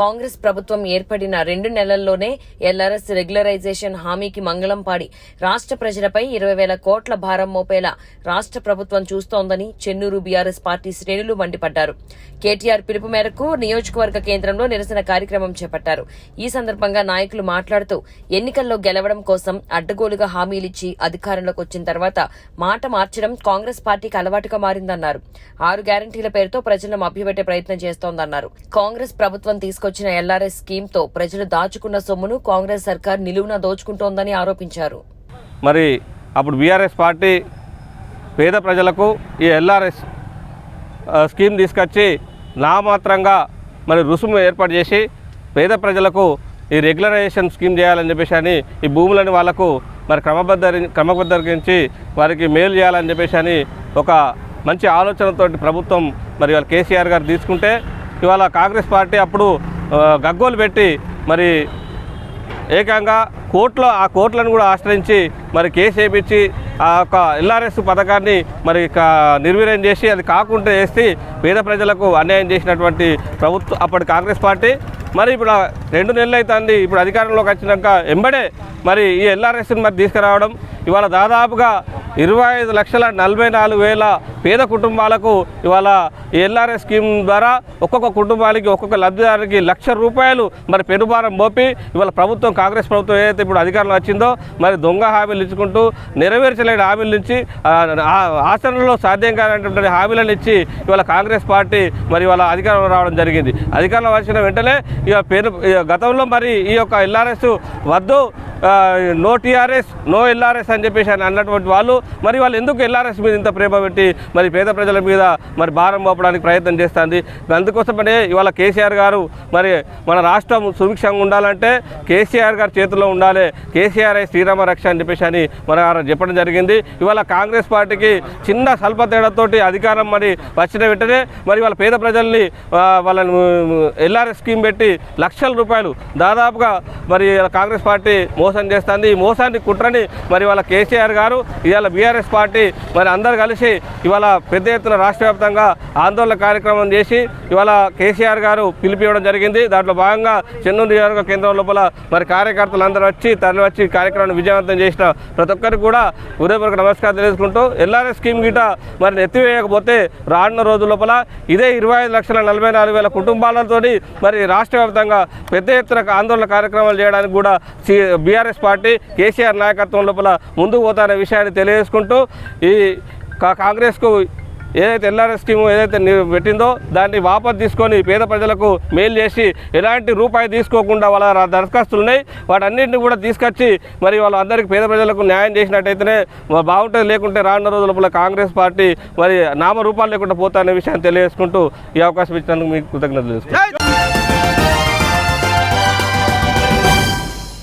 కాంగ్రెస్ ప్రభుత్వం ఏర్పడిన రెండు నెలల్లోనే ఎల్ఆర్ఎస్ రెగ్యులరైజేషన్ హామీకి మంగళం పాడి. రాష్ట్ర ప్రజలపై ఇరవై వేల కోట్ల భారం మోపేలా రాష్ట్ర ప్రభుత్వం చూస్తోందని చెన్నూరు బీఆర్ఎస్ పార్టీ శ్రేణులు మండిపడ్డారు. కేటీఆర్ పిలుపు మేరకు నియోజకవర్గ కేంద్రంలో నిరసన కార్యక్రమం చేపట్టారు. ఈ సందర్భంగా నాయకులు మాట్లాడుతూ ఎన్నికల్లో గెలవడం కోసం అడ్డగోలుగా హామీలిచ్చి అధికారంలోకి వచ్చిన తర్వాత మాట మార్చడం కాంగ్రెస్ పార్టీకి అలవాటుగా మారిందన్నారు. ఆరు గ్యారంటీల పేరుతో ప్రజలను మభ్యపెట్టే ప్రయత్నం చేస్తోందన్నారు. కాంగ్రెస్ ప్రభుత్వం తీసుకు తీసుకొచ్చిన ఎల్ఆర్ఎస్ స్కీమ్తో ప్రజలు దాచుకున్న సొమ్మును కాంగ్రెస్ సర్కార్ నిలువున దోచుకుంటోందని ఆరోపించారు. మరి అప్పుడు బీఆర్ఎస్ పార్టీ పేద ప్రజలకు ఈ ఎల్ఆర్ఎస్ స్కీమ్ తీసుకొచ్చి నామాత్రంగా మరి రుసుము ఏర్పాటు చేసి పేద ప్రజలకు ఈ రెగ్యులరైజేషన్ స్కీమ్ చేయాలని చెప్పేసి అని ఈ భూములని వాళ్ళకు మరి క్రమబద్ధ క్రమబద్ధరించి వారికి మేలు చేయాలని చెప్పేసి అని ఒక మంచి ఆలోచనతో ప్రభుత్వం మరి వాళ్ళ కేసీఆర్ గారు తీసుకుంటే ఇవాళ కాంగ్రెస్ పార్టీ అప్పుడు గగ్గోలు పెట్టి మరి ఏకంగా కోర్టులో ఆ కోర్టులను కూడా ఆశ్రయించి మరి కేసు వేయించి ఆ యొక్క ఎల్ఆర్ఎస్ పథకాన్ని మరి కా- నిర్వీర్యం చేసి అది కాకుండా చేసి పేద ప్రజలకు అన్యాయం చేసినటువంటి ప్రభుత్వం అప్పటి కాంగ్రెస్ పార్టీ. మరి ఇప్పుడు రెండు నెలలు అవుతుంది ఇప్పుడు అధికారంలోకి వచ్చినాక ఎంబడే మరి ఈ ఎల్ఆర్ఎస్ని మరి తీసుకురావడం ఇవాళ దాదాపుగా ఇరవై ఐదు లక్షల నలభై నాలుగు వేల పేద కుటుంబాలకు ఇవాళ ఎల్ఆర్ఎస్ స్కీమ్ ద్వారా ఒక్కొక్క కుటుంబానికి ఒక్కొక్క లబ్ధిదారునికి లక్ష రూపాయలు మరి పెనుభారం మోపి ఇవాళ ప్రభుత్వం కాంగ్రెస్ ప్రభుత్వం ఏదైతే ఇప్పుడు అధికారంలో వచ్చిందో మరి దొంగ హామీలు ఇచ్చుకుంటూ నెరవేర్చలేని హామీల నుంచి ఆ, ఆచరణలో సాధ్యం కానటువంటి హామీలను ఇచ్చి ఇవాళ కాంగ్రెస్ పార్టీ మరి ఇవాళ అధికారంలో రావడం జరిగింది. అధికారంలో వచ్చిన వెంటనే ఇక పేరు ఇక గతంలో మరి ఈ యొక్క ఎల్ఆర్ఎస్ వద్దు నో టీఆర్ఎస్ నో ఎల్ఆర్ఎస్ అని చెప్పేసి అని అన్నటువంటి వాళ్ళు మరి వాళ్ళు ఎందుకు ఎల్ఆర్ఎస్ మీద ఇంత ప్రేమ పెట్టి మరి పేద ప్రజల మీద మరి భారం మోపడానికి ప్రయత్నం చేస్తుంది? అందుకోసమనే ఇవాళ కేసీఆర్ గారు మరి మన రాష్ట్రం సుభిక్షంగా ఉండాలంటే కేసీఆర్ గారి చేతుల్లో ఉండాలి. కేసీఆర్ శ్రీరామ రక్ష అని చెప్పేసి అని మన చెప్పడం జరిగింది. ఇవాళ కాంగ్రెస్ పార్టీకి చిన్న స్వల్ప తేడాతోటి అధికారం మరి వచ్చిన వెంటనే మరి వాళ్ళ పేద ప్రజల్ని వాళ్ళని ఎల్ఆర్ఎస్ స్కీమ్ పెట్టి లక్షల రూపాయలు దాదాపుగా మరి కాంగ్రెస్ పార్టీ మోసం చేస్తుంది. ఈ మోసాన్ని కుట్రని మరి వాళ్ళ కేసీఆర్ గారు ఇవాళ బీఆర్ఎస్ పార్టీ మరి అందరు కలిసి ఇవాళ పెద్ద ఎత్తున రాష్ట్ర వ్యాప్తంగా ఆందోళన కార్యక్రమం చేసి ఇవాళ కేసీఆర్ గారు పిలిపివ్వడం జరిగింది. దాంట్లో భాగంగా చెన్నూరు నియోజకవర్గ కేంద్రం లోపల మరి కార్యకర్తలు అందరూ వచ్చి తరలి వచ్చి కార్యక్రమాన్ని విజయవంతం చేసిన ప్రతి ఒక్కరికి కూడా ఉదయపూర్వక నమస్కారం తెలుసుకుంటూ ఎల్ఆర్ఎస్ స్కీమ్ గిట మరి ఎత్తివేయకపోతే రానున్న రోజు లోపల ఇదే ఇరవై ఐదు లక్షల నలభై నాలుగు వేల కుటుంబాలతోని మరి రాష్ట్ర వ్యాప్తంగా పెద్ద ఎత్తున ఆందోళన కార్యక్రమాలు చేయడానికి కూడా బీఆర్ఎస్ పార్టీ కేసీఆర్ నాయకత్వం లోపల ముందుకు పోతారనే విషయాన్ని తెలియజేసుకుంటూ ఈ కాంగ్రెస్కు ఏదైతే ఎల్ఆర్ఎస్ స్కీమ్ ఏదైతే పెట్టిందో దాన్ని వాపసు తీసుకొని పేద ప్రజలకు మేలు చేసి ఎలాంటి రూపాయి తీసుకోకుండా వాళ్ళ దరఖాస్తులు ఉన్నాయి. వాటన్నింటిని కూడా తీసుకొచ్చి మరి వాళ్ళందరికీ పేద ప్రజలకు న్యాయం చేసినట్టయితేనే బాగుంటుంది. లేకుంటే రానున్న రోజుల లోపల కాంగ్రెస్ పార్టీ మరి నామరూపాలు లేకుండా పోతా అనే విషయాన్ని తెలియజేసుకుంటూ ఈ అవకాశం ఇచ్చినందుకు మీకు కృతజ్ఞతలు తెలుసుకుంటాను